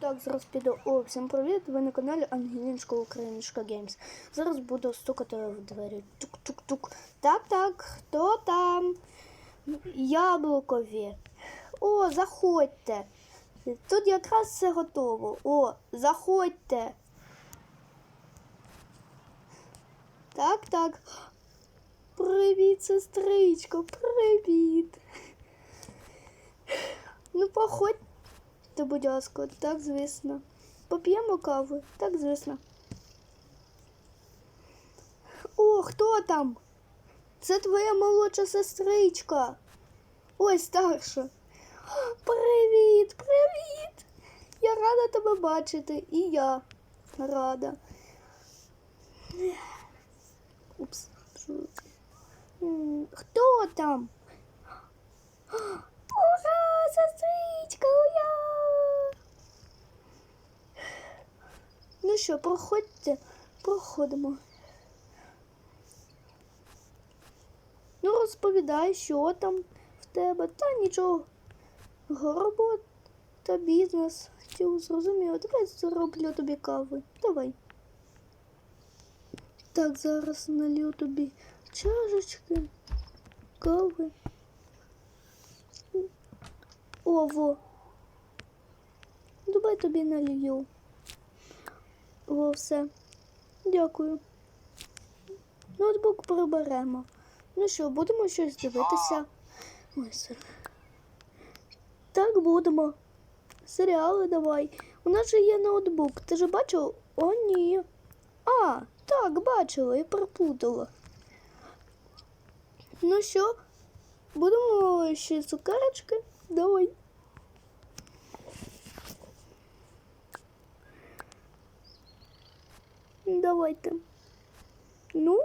Так, зараз піду. О, всім привіт! Ви на каналі Ангелінська Українська Геймс. Зараз буду стукати в двері. Тук-тук-тук. Так, так, хто там? Яблукові. О, заходьте. Тут якраз все готово. О, заходьте. Так, так. Привіт, сестричко, привіт. Ну, походь. Та, будь ласка, так, звісно. Поп'ємо каву, так, звісно. О, хто там? Це твоя молодша сестричка. Ой, старша. Привіт, привіт! Я рада тебе бачити, і я рада. Упс. Хто там? Ура, сестричка, ура! Ну що, проходьте, проходимо. Ну, розповідай, що там в тебе, та нічого. Робота, бізнес. Хотів зрозуміло. Давай зроблю тобі кави. Давай. Так, зараз налью тобі чашечки, кави. О, во. Давай тобі налью. Все. Дякую. Ноутбук приберемо. Ну що, будемо щось дивитися? Все. Так будемо. Серіали давай. У нас же є ноутбук. Ти ж бачив? О, ні. А, так, бачила і переплутала. Ну що, будемо ще цукерочки? Давай. Давайте. Ну.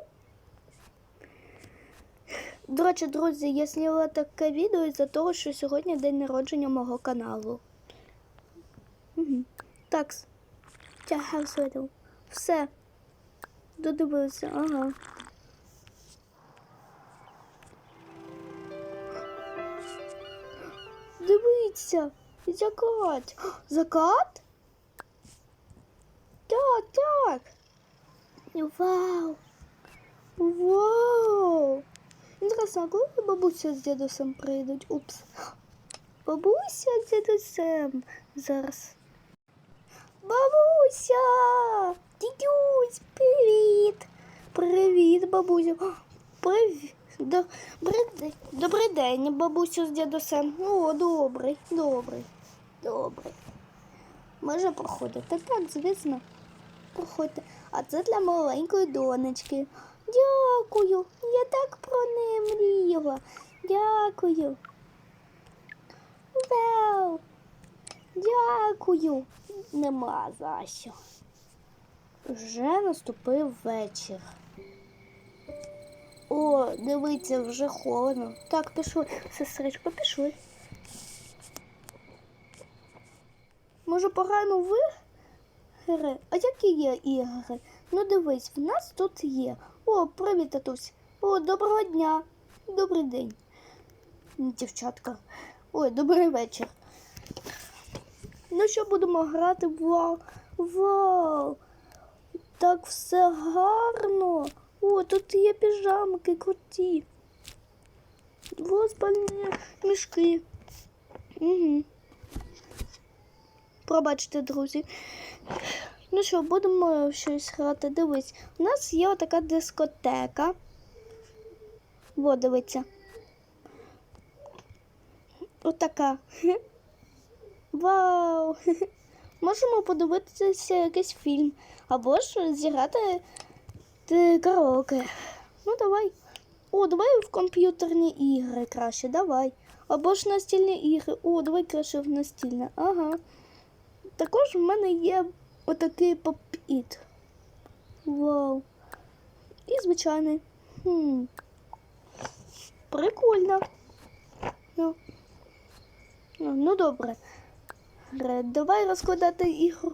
До речі, друзі, я зняла таке відео із-за того, що сьогодні день народження мого каналу. Угу. Так. Тягав світу. Все. Додивився, ага. Дивіться, закат. Закат? Так, так. Вау. Вау. Інтересно, а коли бабуся з дідусем прийдуть? Упс. Бабуся з дідусем. Зараз. Бабуся! Дідусь, привіт! Привіт, бабуся. Привіт. Добрий день. Бабусю з дідусем. О, добрий, добрий, добрий. Може проходити? Так, звісно. Проходьте. А це для маленької донечки. Дякую. Я так про неї мріяла. Дякую. Вау. Дякую. Нема за що. Вже наступив вечір. О, дивіться, вже холодно. Так, пішли, сестричко, пішли. Може, пограємо в ігри? А які є ігри? Ну дивись, в нас тут є. О, привіт, татусь. О, доброго дня. Добрий день. Дівчатка. Ой, добрий вечір. Ну що будемо грати? Вау! Вау! Так все гарно. О, тут є піжамки круті. Двоспальні мішки. Угу. Пробачте, друзі. Ну що, будемо щось грати. Дивись, у нас є отака дискотека. Во, дивіться. Отака. Вау! Можемо подивитися якийсь фільм. Або ж зіграти ти караоке. Ну давай. О, давай в комп'ютерні ігри краще, давай. Або ж настільні ігри. О, давай краще в настільне. Ага. Також в мене є отакий поп-іт. Вау. І звичайний. Хм. Прикольно. Ну. Ну, ну добре. Ре, Давай розкладати ігру.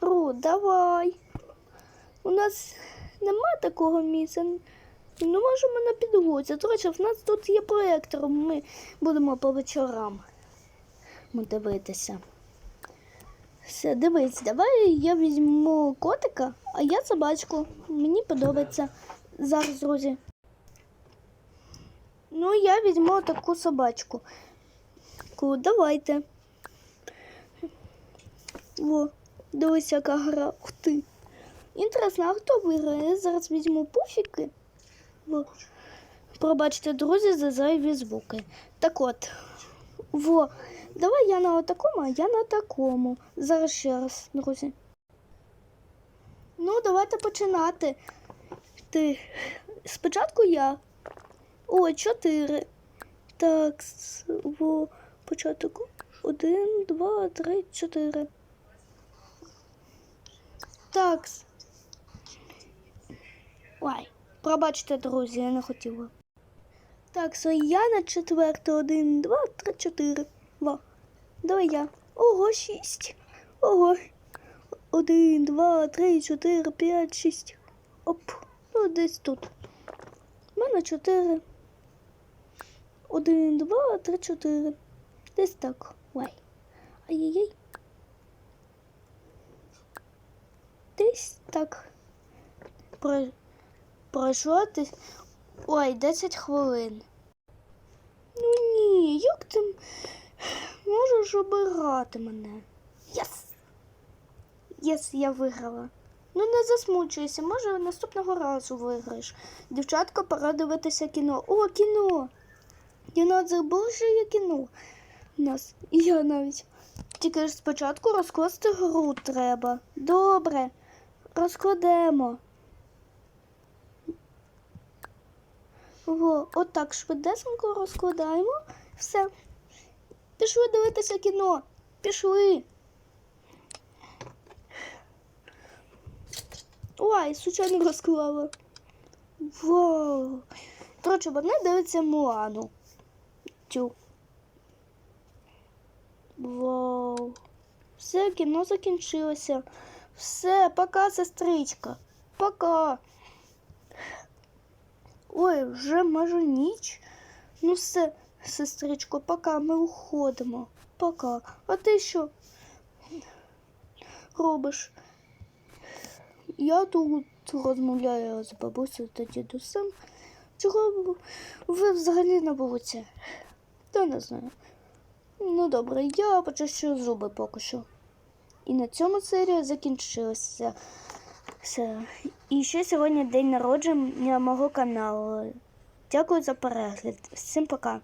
Ру, давай. У нас нема такого місця. Ну, можемо на підлозі. До речі, в нас тут є проєктор. Ми будемо по вечорам дивитися. Все, дивись, давай я візьму котика, а я собачку. Мені подобається. Зараз, друзі. Ну, я візьму таку собачку. Ку, Давайте. О, дивись, яка гра. Ух ти. Інтересно, а хто виграє? Я зараз візьму пуфіки. Во. Пробачте, друзі, за зайві звуки. Так от. Во. Давай я на такому, а я на такому. Зараз ще раз, друзі. Ну, давайте починати. Ти. Спочатку я. О, чотири. Так, во початок. Один, два, три, чотири. Так. Ой, пробачте, друзі, я не хотіла. Так, so я на четверте. Один, два, три, чотири. Во. Давай я. Ого, шість. Ого. Один, два, три, чотири, п'ять, шість. Оп. Ну, десь тут. У мене чотири. Один, два, три, чотири. Десь так. Ой. Ай-яй-яй. Десь так. Про... Пройшло десь. Ой, 10 хвилин. Ну ні, як ти можеш обирати мене? Єс! Єс, я виграла. Ну не засмучуйся, може наступного разу виграєш. Дівчатка, пора дивитися кіно. О, кіно! Кіно забув, що є кіно. У нас. І я навіть. Тільки ж спочатку розкласти гру треба. Добре. Розкладемо. Во, отак швидесенько розкладаємо. Все. Пішли дивитися кіно. Пішли. Ой, случайно розклала. Вау. Коротше, вона дивиться Муану. Тю. Вау. Все, кіно закінчилося. Все, пока, сестричка. Пока. Ой, вже майже ніч. Ну все, сестричко, пока ми уходимо. Пока. А ти що робиш? Я тут розмовляю з бабусею та дідусем. Чого ви- взагалі на вулиці? Та не знаю. Ну добре, я почищу зуби поки що. І на цьому серія закінчилася. І ще сьогодні день народження мого каналу. Дякую за перегляд. Всім пока.